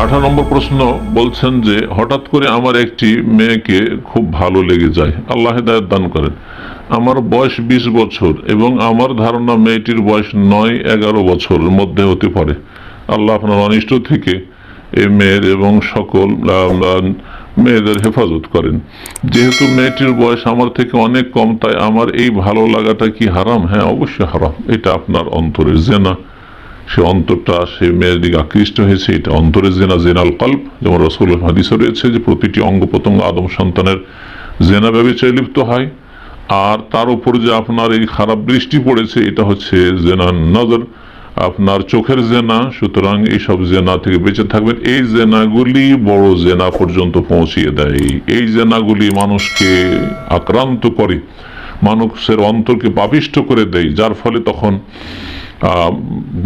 আঠারো নম্বর প্রশ্ন বলছেন যে, হঠাৎ করে আমার একটি মেয়েকে খুব ভালো লেগে যায়। আল্লাহ হেদায়ত দান করেন। আমার বয়স বিশ বছর এবং আমার ধারণা মেয়েটির বয়স নয়, এগারো বছরের মধ্যে হতে পারে। আল্লাহ আপনার অনিষ্ট থেকে এই মেয়ের এবং সকল মেয়েদের হেফাজত করেন। যেহেতু মেয়েটির বয়স আমার থেকে অনেক কম, তাই আমার এই ভালো লাগাটা কি হারাম? হ্যাঁ অবশ্যই হারাম। এটা আপনার অন্তরের জেনা। সে অন্তরটা সে মেয়ের দিকে আকৃষ্ট হয়েছে, এটা অন্তরের জেনা, জেনাল কল্প যেমন রসুল হাদিসে রয়েছে যে প্রতিটি অঙ্গ প্রত্যঙ্গ আদম সন্তানের জেনা ব্যবচারে লিপ্ত হয়। আর তার উপর যে আপনার এই খারাপ দৃষ্টি পড়েছে, এটা হচ্ছে জেনা নজর। আপনার চোখের জেনা, সুতরাং এইসব জেনা থেকে বেঁচে থাকবেন। এই জেনাগুলি বড় জেনা পর্যন্ত পৌঁছিয়ে দেয়। এই জেনাগুলি মানুষকে আক্রান্ত করে, মানুষের অন্তরকে পাপিষ্ট করে দেয়। যার ফলে তখন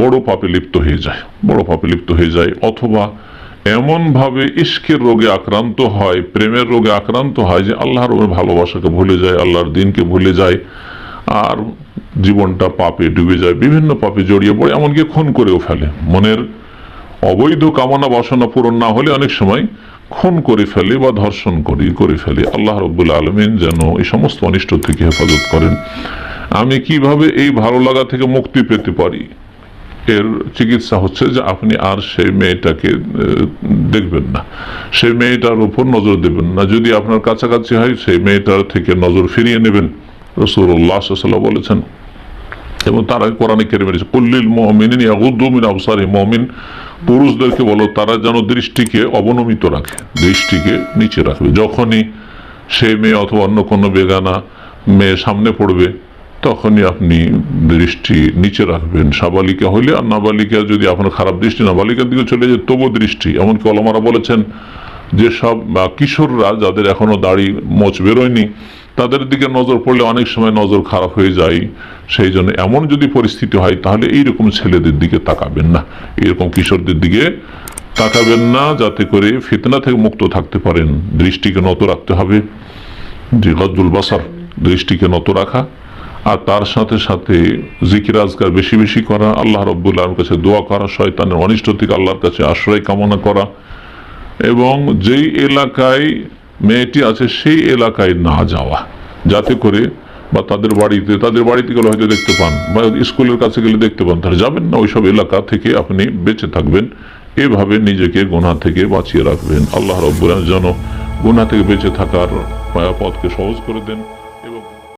বড় পাপে লিপ্ত হয়ে যায়, বড় পাপে লিপ্ত হয়ে যায়। অথবা এমনভাবে ইস্কের রোগে আক্রান্ত হয়, প্রেমের রোগে আক্রান্ত হয় যে আল্লাহর ভালোবাসাকে ভুলে যায়, আল্লাহর দিনকে ভুলে যায়, আর জীবনটা পাপে ডুবে যায়, বিভিন্ন পাপে জড়িয়ে পড়ে, এমনকি খুন করেও ফেলে। মনের অবৈধ কামনা বাসনা পূরণ না হলে অনেক সময় খুন করে ফেলে বা ধর্ষণ করি, করে ফেলে। আল্লাহ রব্বুল আলমিন যেন এই সমস্ত অনিষ্ট থেকে হেফাজত করেন। আমি কীভাবে এই ভালো লাগা থেকে মুক্তি পেতে পারি? এর চিকিৎসা হচ্ছে যে আপনি আর সেই মেয়েটাকে দেখবেন না। সেই মেয়েটার উপর নজর দেবেন না। যদি আপনার কাছাকাছি হয়, সেই মেয়েটার থেকে নজর ফিরিয়ে নেবেন। রসুল্লাহ সাল্লাহ বলেছেন। এবং তারা কোরআনে কেড়ে মেরেছে কুল্লিল মমিন ইয়াগুদ্দুমিন আবসারি পুরুষদেরকে বলো, তারা যেন দৃষ্টিকে অবনমিত রাখে, দৃষ্টিকে নিচে রাখবে। যখনই সেই মেয়ে অথবা অন্য কোনো বেগানা মেয়ে সামনে পড়বে তখনই আপনি দৃষ্টি নিচে রাখবেন। সাবালিকা হইলে আর নাবালিকা যদি আপনার খারাপ দৃষ্টি নাবালিকার দিকে চলে যায় তবু দৃষ্টি। এমনকি অলমারা বলেছেন যেসব আহ, কিশোররা যাদের এখনও দাড়ি মোচ বেরোয়নি তাদের দিকে নজর পড়লে অনেক সময় নজর খারাপ হয়ে যায়। সেই জন্য এমন যদি পরিস্থিতি হয় তাহলে এইরকম ছেলেদের দিকে তাকাবেন না। এরকম কিশোরদের দিকে তাকাবেন না যাতে করে ফিতনা থেকে মুক্ত থাকতে পারেন। দৃষ্টিকে নত রাখতে হবে। যে গজ্জুল বাসার দৃষ্টিকে নত রাখা। আর তার সাথে সাথে জিকির আজকার বেশি বেশি করা, আল্লাহ রব্বুল্লাহর কাছে দোয়া করা, শয়তানের অনিষ্ট থেকে আল্লাহর কাছে আশ্রয় কামনা করা। এবং যেই এলাকায় মেয়েটি আছে, সেই এলাকায় না যাওয়া। যাতে করে বা তাদের বাড়িতে তাদের বাড়িতে গেলে হয়তো দেখতে পান, বা স্কুলের কাছে গেলে দেখতে পান। তাহলে যাবেন না, ওইসব এলাকা থেকে আপনি বেঁচে থাকবেন। এভাবে নিজেকে গোনা থেকে বাঁচিয়ে রাখবেন। আল্লাহ রব্বুল যেন গোনা থেকে বেঁচে থাকার পথকে সহজ করে দেন।